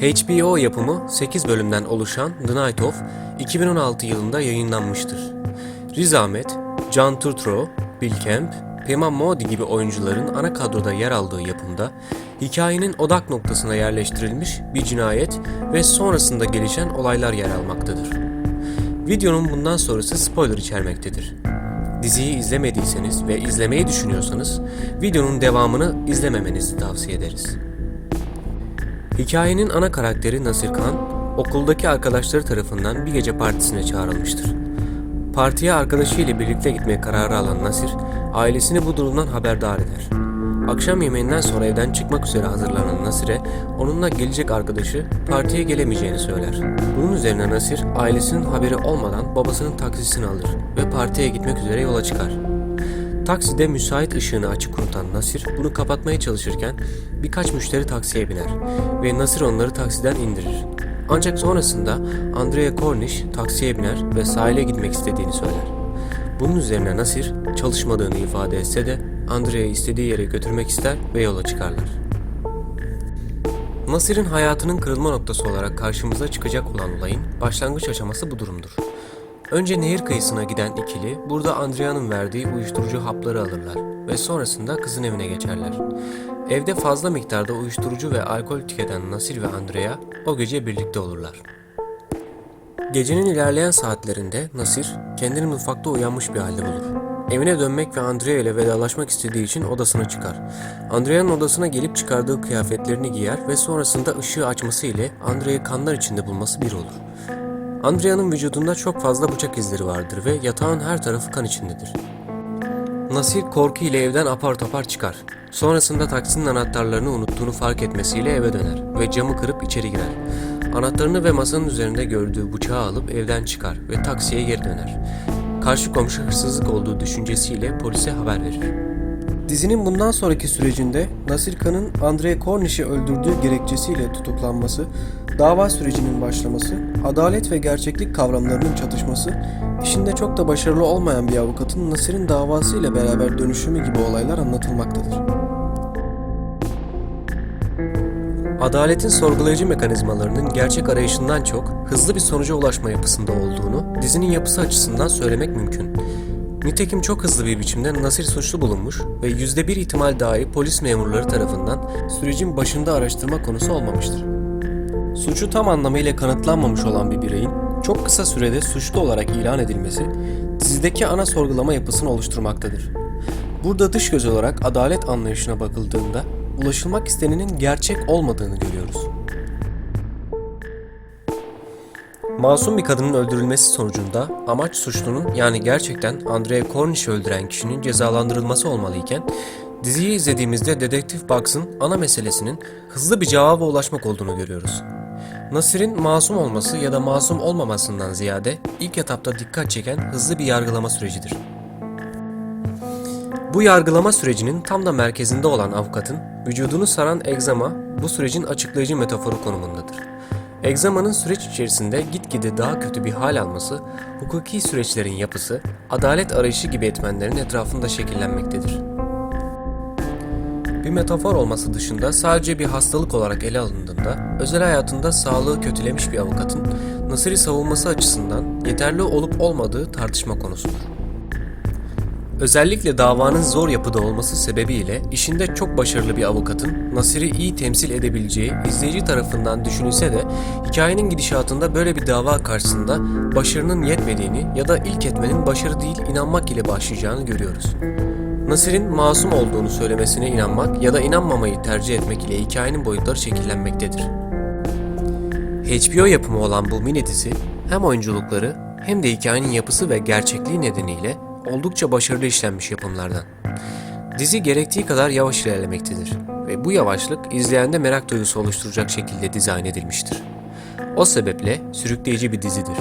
HBO yapımı 8 bölümden oluşan The Night Of 2016 yılında yayınlanmıştır. Riz Ahmet, John Turturro, Bill Camp, Pema Modi gibi oyuncuların ana kadroda yer aldığı yapımda hikayenin odak noktasına yerleştirilmiş bir cinayet ve sonrasında gelişen olaylar yer almaktadır. Videonun bundan sonrası spoiler içermektedir. Diziyi izlemediyseniz ve izlemeyi düşünüyorsanız videonun devamını izlememenizi tavsiye ederiz. Hikayenin ana karakteri Nasir Khan, okuldaki arkadaşları tarafından bir gece partisine çağrılmıştır. Partiye arkadaşıyla birlikte gitmeye kararı alan Nasir, ailesini bu durumdan haberdar eder. Akşam yemeğinden sonra evden çıkmak üzere hazırlanan Nasir'e onunla gelecek arkadaşı partiye gelemeyeceğini söyler. Bunun üzerine Nasir ailesinin haberi olmadan babasının taksisini alır ve partiye gitmek üzere yola çıkar. Takside müsait ışığını açık unutan Nasir bunu kapatmaya çalışırken birkaç müşteri taksiye biner ve Nasir onları taksiden indirir. Ancak sonrasında Andrea Cornish taksiye biner ve sahile gitmek istediğini söyler. Bunun üzerine Nasir çalışmadığını ifade etse de Andrea'yı istediği yere götürmek ister ve yola çıkarlar. Nasir'in hayatının kırılma noktası olarak karşımıza çıkacak olan olayın başlangıç aşaması bu durumdur. Önce nehir kıyısına giden ikili burada Andrea'nın verdiği uyuşturucu hapları alırlar ve sonrasında kızın evine geçerler. Evde fazla miktarda uyuşturucu ve alkol tüketen Nasir ve Andrea o gece birlikte olurlar. Gecenin ilerleyen saatlerinde Nasir kendini mutfakta uyanmış bir halde bulur. Evine dönmek ve Andrea ile vedalaşmak istediği için odasına çıkar. Andrea'nın odasına gelip çıkardığı kıyafetlerini giyer ve sonrasında ışığı açması ile Andrea'yı kanlar içinde bulması bir olur. Andrea'nın vücudunda çok fazla bıçak izleri vardır ve yatağın her tarafı kan içindedir. Nasir korku ile evden apar topar çıkar. Sonrasında taksinin anahtarlarını unuttuğunu fark etmesiyle eve döner ve camı kırıp içeri girer. Anahtarını ve masanın üzerinde gördüğü bıçağı alıp evden çıkar ve taksiye geri döner. Karşı komşu hırsızlık olduğu düşüncesiyle polise haber verir. Dizinin bundan sonraki sürecinde Nasir Khan'ın Andre Cornish'i öldürdüğü gerekçesiyle tutuklanması, dava sürecinin başlaması, adalet ve gerçeklik kavramlarının çatışması, işinde çok da başarılı olmayan bir avukatın Nasir'in davasıyla beraber dönüşümü gibi olaylar anlatılmaktadır. Adaletin sorgulayıcı mekanizmalarının gerçek arayışından çok hızlı bir sonuca ulaşma yapısında olduğunu dizinin yapısı açısından söylemek mümkün. Nitekim çok hızlı bir biçimde Nasir suçlu bulunmuş ve yüzde bir ihtimal dahi polis memurları tarafından sürecin başında araştırma konusu olmamıştır. Suçu tam anlamıyla kanıtlanmamış olan bir bireyin çok kısa sürede suçlu olarak ilan edilmesi dizideki ana sorgulama yapısını oluşturmaktadır. Burada dış göz olarak adalet anlayışına bakıldığında ulaşılmak istenenin gerçek olmadığını görüyoruz. Masum bir kadının öldürülmesi sonucunda amaç suçlunun yani gerçekten Andrea Cornish'i öldüren kişinin cezalandırılması olmalıyken diziyi izlediğimizde Dedektif Bugs'ın ana meselesinin hızlı bir cevaba ulaşmak olduğunu görüyoruz. Nasir'in masum olması ya da masum olmamasından ziyade ilk etapta dikkat çeken hızlı bir yargılama sürecidir. Bu yargılama sürecinin tam da merkezinde olan avukatın vücudunu saran egzama bu sürecin açıklayıcı metaforu konumundadır. Egzamanın süreç içerisinde gitgide daha kötü bir hal alması, hukuki süreçlerin yapısı, adalet arayışı gibi etmenlerin etrafında şekillenmektedir. Bir metafor olması dışında sadece bir hastalık olarak ele alındığında, özel hayatında sağlığı kötülemiş bir avukatın Nasır'ı savunması açısından yeterli olup olmadığı tartışma konusudur. Özellikle davanın zor yapıda olması sebebiyle işinde çok başarılı bir avukatın Nasir'i iyi temsil edebileceği izleyici tarafından düşünülse de hikayenin gidişatında böyle bir dava karşısında başarının yetmediğini ya da ilk etmenin başarı değil inanmak ile başlayacağını görüyoruz. Nasir'in masum olduğunu söylemesine inanmak ya da inanmamayı tercih etmek ile hikayenin boyutları şekillenmektedir. HBO yapımı olan bu mini dizi hem oyunculukları hem de hikayenin yapısı ve gerçekliği nedeniyle oldukça başarılı işlenmiş yapımlardan. Dizi gerektiği kadar yavaş ilerlemektedir ve bu yavaşlık izleyende merak duygusu oluşturacak şekilde dizayn edilmiştir. O sebeple sürükleyici bir dizidir.